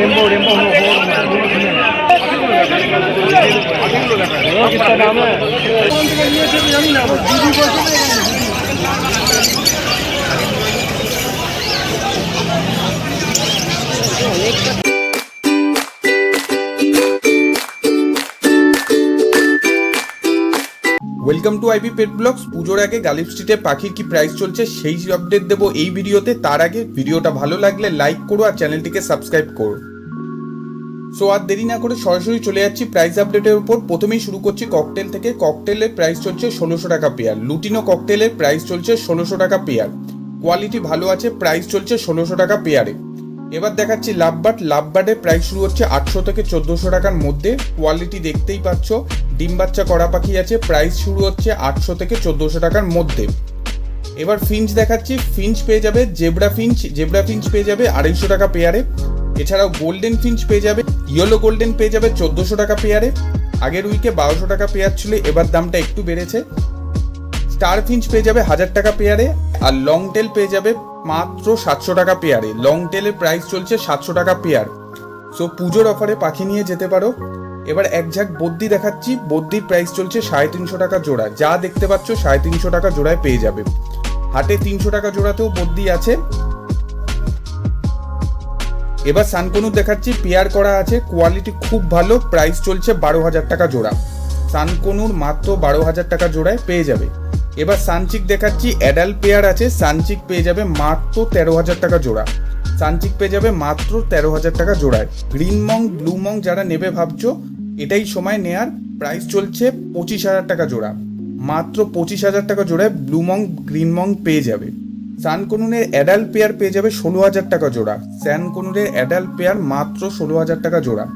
Tempo tempo Pakistan நாம welcome to IP pet blogs পুজোর আগে গালিব স্ট্রিটে পাখির কি প্রাইস চলছে সেই আপডেট দেবো এই ভিডিওতে। তার আগে ভিডিওটা ভালো লাগলে লাইক করো আর চ্যানেলটিকে সাবস্ক্রাইব করো। সো আর দেরি না করে সরাসরি চলে যাচ্ছি প্রাইস আপডেটের উপর। প্রথমেই শুরু করছি ককটেল থেকে। ককটেলের প্রাইস চলছে ষোলোশো টাকা পেয়ার লুটিনো ককটেলের প্রাইস চলছে ষোলোশো টাকা পেয়ার কোয়ালিটি ভালো আছে প্রাইস চলছে ষোলোশো টাকা পেয়ারে এবার দেখাচ্ছি লাভবাট লাভবাটের প্রাইস শুরু হচ্ছে আটশো থেকে চোদ্দোশো টাকার মধ্যে। কোয়ালিটি দেখতেই পাচ্ছ। ডিম বাচ্চা করা পাখি আছে, প্রাইস শুরু হচ্ছে আটশো থেকে চোদ্দোশো টাকার মধ্যে। এবার ফিঞ্চ দেখাচ্ছি। ফিঞ্চ পেয়ে যাবে জেব্রা ফিঞ্চ। জেব্রা ফিঞ্চ পেয়ে যাবে আড়াইশো টাকা পেয়ারে। এছাড়াও গোল্ডেন ফিঞ্চ পেয়ে যাবে, ইয়েলো গোল্ডেন পেয়ে যাবে চোদ্দোশো টাকা পেয়ারে। আগের উইকে বারোশো টাকা পেয়ার ছিল, এবার দামটা একটু বেড়েছে। স্টার ফিঞ্চ পেয়ে যাবে হাজার টাকা পেয়ারে। আর লং টেল পেয়ে যাবে মাত্র সাতশো টাকা পেয়ারে। লং টেলের প্রাইস চলছে সাতশো টাকা পেয়ার। সো পুজোর অফারে পাখি নিয়ে যেতে পারো। এবার এক ঝাঁক বদ্যি দেখাচ্ছি। বদ্যির প্রাইস চলছে সাড়ে তিনশো টাকা জোড়া। যা দেখতে পাচ্ছ সাড়ে তিনশো টাকা জোড়ায় পেয়ে যাবে। হাটে তিনশো টাকা জোড়াতেও বদ্যি আছে। এবার সানকনুর দেখাচ্ছি। পেয়ার করা আছে। কোয়ালিটি খুব ভালো। প্রাইস চলছে বারো হাজার টাকা জোড়া। সানকনুর মাত্র বারো হাজার টাকা জোড়ায় পেয়ে যাবে। এবার সানচিক দেখাচ্ছি অ্যাডাল্ট পেয়ার আছে, সানচিক পেয়ে যাবে মাত্র তেরো হাজার টাকা জোড়া। সানচিক পেয়ে যাবে মাত্র তেরো হাজার টাকা জোড়ায়। গ্রিন মং ব্লু মং যারা নেবে ভাবছ, এটাই সময় নেয়ার। প্রাইস চলছে পঁচিশ হাজার টাকা জোড়া। মাত্র পঁচিশ হাজার টাকা জোড়ায় ব্লু মং গ্রিন মং পেয়ে যাবে। সানকনুনের অ্যাডাল্ট পেয়ার পেয়ে যাবে ষোলো হাজার টাকা জোড়া। স্যানকনুনের অ্যাডাল্ট পেয়ার মাত্র ষোলো হাজার টাকা জোড়া।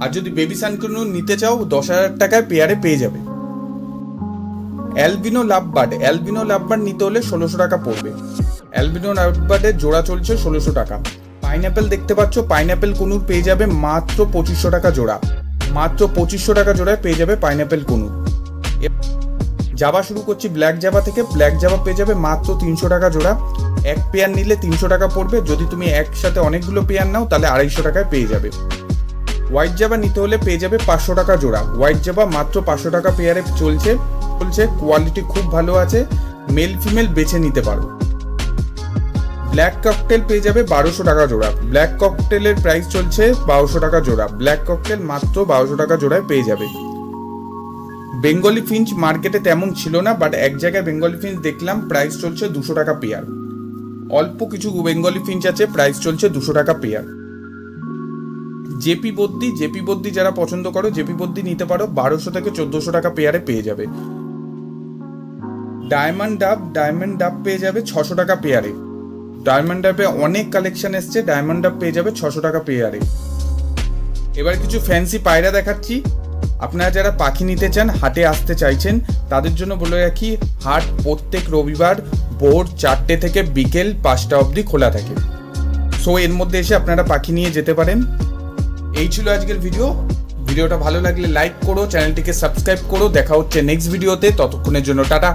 আর যদি বেবি সানকনুর নিতে চাও, দশ হাজার টাকায় পেয়ারে পেয়ে যাবে। অ্যালবিনো লাভবার্ড অ্যালবিনো লাভবার্ড নিতে হলে ষোলোশো টাকা পড়বে। অ্যালবিনো লাভবার্ডের জোড়া চলছে ষোলোশো টাকা। পাইনঅ্যাপেল দেখতে পাচ্ছ পাইনঅ্যাপেল কুনুর পেয়ে যাবে মাত্র পঁচিশশো টাকা জোড়া। মাত্র পঁচিশশো টাকা জোড়ায় পেয়ে যাবে পাইনঅ্যাপেল কুনুর। জাবা শুরু করছি ব্ল্যাক জাবা থেকে। ব্ল্যাক জাবা পেয়ে যাবে মাত্র তিনশো টাকা জোড়া। এক পেয়ার নিলে তিনশো টাকা পড়বে। যদি তুমি একসাথে অনেকগুলো পেয়ার নাও, তাহলে আড়াইশো টাকায় পেয়ে যাবে। হোয়াইট জাবা নিতে হলে পেয়ে যাবে পাঁচশো টাকা জোড়া। হোয়াইট জাবা মাত্র পাঁচশো টাকা পেয়ারে চলছে। চলছে কোয়ালিটি খুব ভালো আছে মেল ফিমেল বেছে নিতে পারো। ব্ল্যাক ককটেল পেয়ে যাবে বারোশো টাকা জোড়া। ব্ল্যাক ককটেলের প্রাইস চলছে বারোশো টাকা জোড়া। ব্ল্যাক ককটেল মাত্র বারোশো টাকা জোড়ায় পেয়ে যাবে। বেঙ্গলি ফিঞ্চ মার্কেটে তেমন ছিল না বাট এক জায়গায় বেঙ্গলি ফিঞ্চ দেখলাম প্রাইস চলছে দুশো টাকা পেয়ার অল্প কিছু বেঙ্গলি ফিঞ্চ আছে প্রাইস চলছে দুশো টাকা pair JP Baidya JP Baidya যারা পছন্দ করো, জেপি বদ্যি নিতে পারো, বারোশো থেকে চোদ্দোশো টাকা পেয়ারে পেয়ে যাবে। ডায়মন্ড ডাব ডায়মন্ড ডাব পেয়ে যাবে ছশো টাকা পেয়ারে ডায়মন্ড ডাবে অনেক কালেকশন এসছে ডায়মন্ড ডাব পেয়ে যাবে ছশো টাকা পেয়ারে এবার কিছু ফ্যান্সি পায়রা দেখাচ্ছি। আপনারা যারা পাখি নিতে চান, হাটে আসতে চাইছেন, তাদের জন্য বলে রাখি, হাট প্রত্যেক রবিবার ভোর চারটে থেকে বিকেল পাঁচটা অবধি খোলা থাকে। সো এর মধ্যে এসে আপনারা পাখি নিয়ে যেতে পারেন। এই ছিল আজকের ভিডিও ভিডিওটা ভালো লাগলে লাইক করো চ্যানেলটিকে সাবস্ক্রাইব করো। দেখা হচ্ছে নেক্সট ভিডিওতে ততক্ষণের জন্য টাটা।